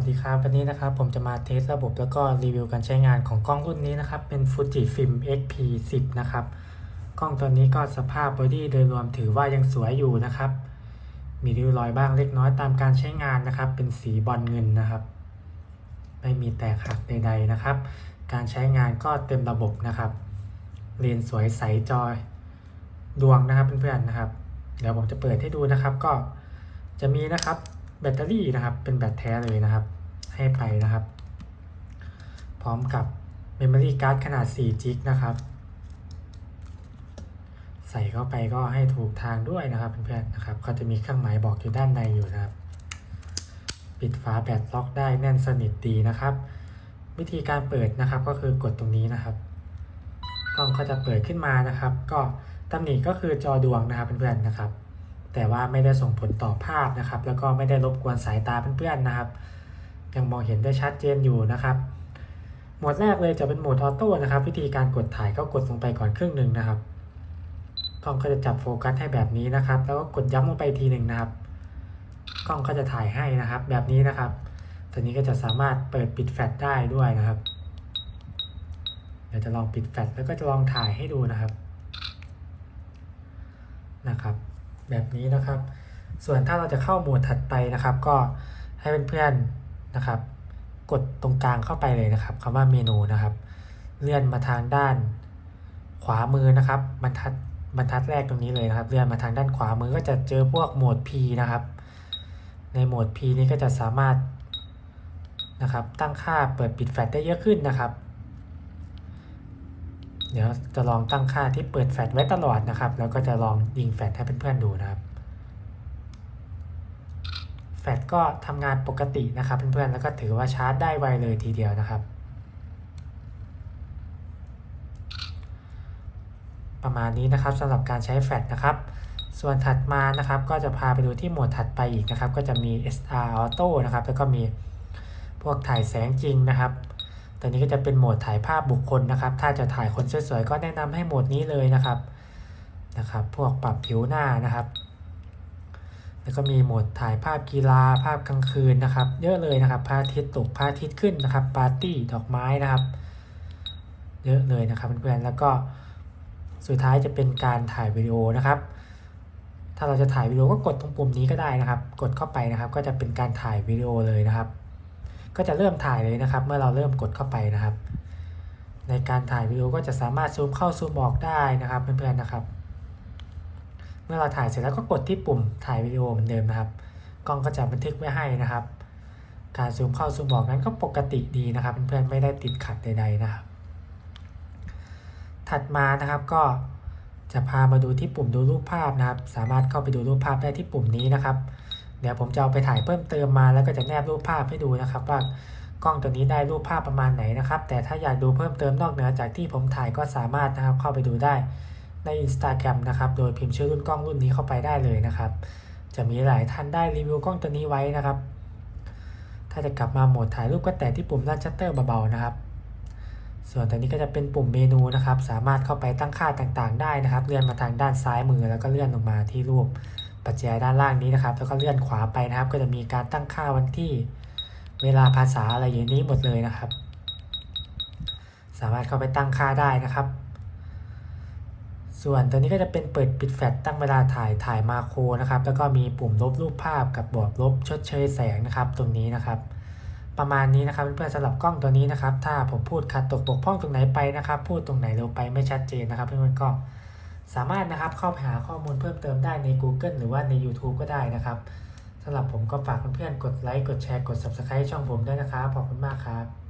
วัสดีครับ วันนี้นะครับผมจะมาเทสระบบแล้วก็รีวิวการใช้งานของกล้องรุ่นนี้นะครับ เป็น Fujifilm X-P10 นะครับ กล้องตัวนี้ก็สภาพบอดี้โดยรวมถือว่ายังสวยอยู่นะครับ มีริ้วรอยบ้างเล็กน้อยตามการใช้งานนะครับ เป็นสีบอลเงินนะครับ ไม่มีแตกหักใดๆนะครับ การใช้งานก็เต็มระบบนะครับเลนส์สวยใสจอยดวงนะครับเพื่อนๆนะครับ เดี๋ยวผมจะเปิดให้ดูนะครับก็จะมีนะครับ แบตเตอรี่นะครับ เป็นแบตแท้เลยนะครับ ให้ไปนะครับ พร้อมกับ Memory Card ขนาด4 g b นะครับ ใส่เข้าไปก็ให้ถูกทางด้วยนะครับเพื่อนๆนะครับเขาจะมีเครื่องหมายบอกอยู่ด้านในอยู่นะครับ ปิดฝาแบตล็อกได้แน่นสนิทดีนะครับ วิธีการเปิดนะครับก็คือกดตรงนี้นะครับกล้องก็จะเปิดขึ้นมานะครับ ก็ตำหนิก็คือจอดวงนะครับเพื่อนๆนะครับ แต่ว่าไม่ได้ส่งผลต่อภาพนะครับ แล้วก็ไม่ได้รบกวนสายตาเพื่อนๆนะครับ ยังมองเห็นได้ชัดเจนอยู่นะครับ โหมดแรกเลยจะเป็นโหมดออโต้นะครับ วิธีการกดถ่ายก็กดลงไปก่อนครึ่งหนึ่งนะครับกล้องก็จะจับโฟกัสให้แบบนี้นะครับ แล้วก็กดย้ำลงไปทีหนึ่งนะครับ กล้องก็จะถ่ายให้นะครับ แบบนี้นะครับตัวนี้ก็จะสามารถเปิดปิดแฟลชได้ด้วยนะครับเดี๋ยวจะลองปิดแฟลชแล้วก็จะลองถ่ายให้ดูนะครับนะครับ แบบนี้นะครับ ส่วนถ้าเราจะเข้าโหมดถัดไปนะครับ ก็ให้เพื่อนๆนะครับ กดตรงกลางเข้าไปเลยนะครับคำว่าเมนูนะครับ เลื่อนมาทางด้าน ขวามือนะครับบรรทัดบรรทัดแรกตรงนี้เลยนะครับ เลื่อนมาทางด้านขวามือก็จะเจอพวกโหมด P นะครับ ในโหมด P นี้ก็จะสามารถนะครับ ตั้งค่าเปิดปิดแฟลชได้เยอะขึ้นนะครับ เดี๋ยวจะลองตั้งค่าที่เปิดแฟลชไว้ตลอดนะครับ แล้วก็จะลองยิงแฟลชให้เพื่อนๆดูนะครับ แฟลชก็ทำงานปกตินะครับเพื่อนๆ แล้วก็ถือว่าชาร์จได้ไวเลยทีเดียวนะครับ ประมาณนี้นะครับสำหรับการใช้แฟลชนะครับ ส่วนถัดมานะครับก็จะพาไปดูที่โหมดถัดไปอีกนะครับ ก็จะมี SR Auto นะครับ แล้วก็มีพวกถ่ายแสงจริงนะครับ ตัวนี้ก็จะเป็นโหมดถ่ายภาพบุคคลนะครับ ถ้าจะถ่ายคนสวยๆก็แนะนำให้โหมดนี้เลยนะครับนะครับ พวกปรับผิวหน้านะครับ แล้วก็มีโหมดถ่ายภาพกีฬาภาพกลางคืนนะครับ เยอะเลยนะครับพระอาทิตย์ตกพระอาทิตย์ขึ้นนะครับปาร์ตี้ดอกไม้นะครับ เยอะเลยนะครับเพื่อนๆแล้วก็สุดท้ายจะเป็นการถ่ายวิดีโอนะครับ ถ้าเราจะถ่ายวิดีโอก็กดตรงปุ่มนี้ก็ได้นะครับ กดเข้าไปนะครับ ก็จะเป็นการถ่ายวิดีโอเลยนะครับ ก็จะเริ่มถ่ายเลยนะครับ เมื่อเราเริ่มกดเข้าไปนะครับ ในการถ่ายวิดีโอก็จะสามารถซูมเข้าซูมออกได้นะครับ เพื่อนๆนะครับ เมื่อเราถ่ายเสร็จแล้วก็กดที่ปุ่มถ่ายวิดีโอเหมือนเดิมนะครับ กล้องก็จะบันทึกไว้ให้นะครับ การซูมเข้าซูมออกนั้นก็ปกติดีนะครับ เพื่อนๆไม่ได้ติดขัดใดๆนะครับ ถัดมานะครับก็จะพามาดูที่ปุ่มดูรูปภาพนะครับ สามารถเข้าไปดูรูปภาพได้ที่ปุ่มนี้นะครับ เดี๋ยวผมจะเอาไปถ่ายเพิ่มเติมมาแล้วก็จะแนบรูปภาพให้ดูนะครับ ว่ากล้องตัวนี้ได้รูปภาพประมาณไหนนะครับ แต่ถ้าอยากดูเพิ่มเติมนอกเหนือจากที่ผมถ่ายก็สามารถนะครับเข้าไปดูได้ใน Instagram นะครับโดยพิมพ์ชื่อรุ่นกล้องรุ่นนี้เข้าไปได้เลยนะครับ จะมีหลายท่านได้รีวิวกล้องตัวนี้ไว้นะครับ ถ้าจะกลับมาโหมดถ่ายรูปก็แตะที่ปุ่มด้านชัตเตอร์เบาๆนะครับ ส่วนตัวนี้ก็จะเป็นปุ่มเมนูนะครับ สามารถเข้าไปตั้งค่าต่างๆ ได้นะครับ เลื่อนมาทางด้านซ้ายมือแล้วก็เลื่อนลงมาที่รูป ปัจจัยด้านล่างนี้นะครับ แล้วก็เลื่อนขวาไปนะครับ ก็จะมีการตั้งค่าวันที่เวลาภาษาอะไรอย่างนี้หมดเลยนะครับ สามารถเข้าไปตั้งค่าได้นะครับ ส่วนตัวนี้ก็จะเป็นเปิดปิดแฟลชตั้งเวลาถ่ายถ่ายมาโครนะครับ แล้วก็มีปุ่มลบรูปภาพกับบวกลบชดเชยแสงนะครับ ตรงนี้นะครับประมาณนี้นะครับเพื่อนๆสำหรับกล้องตัวนี้นะครับ ถ้าผมพูดขัดตกบกพร่องตรงไหนไปนะครับ พูดตรงไหนเร็วไปไม่ชัดเจนนะครับเพื่อนๆก็ สามารถนะครับเข้าไปหาข้อมูลเพิ่มเติมได้ใน Google หรือว่าใน YouTube ก็ได้นะครับสำหรับผมก็ฝากเพื่อนๆกดไลค์กดแชร์กด Subscribe ช่องผมด้วยนะครับขอบคุณมากครับ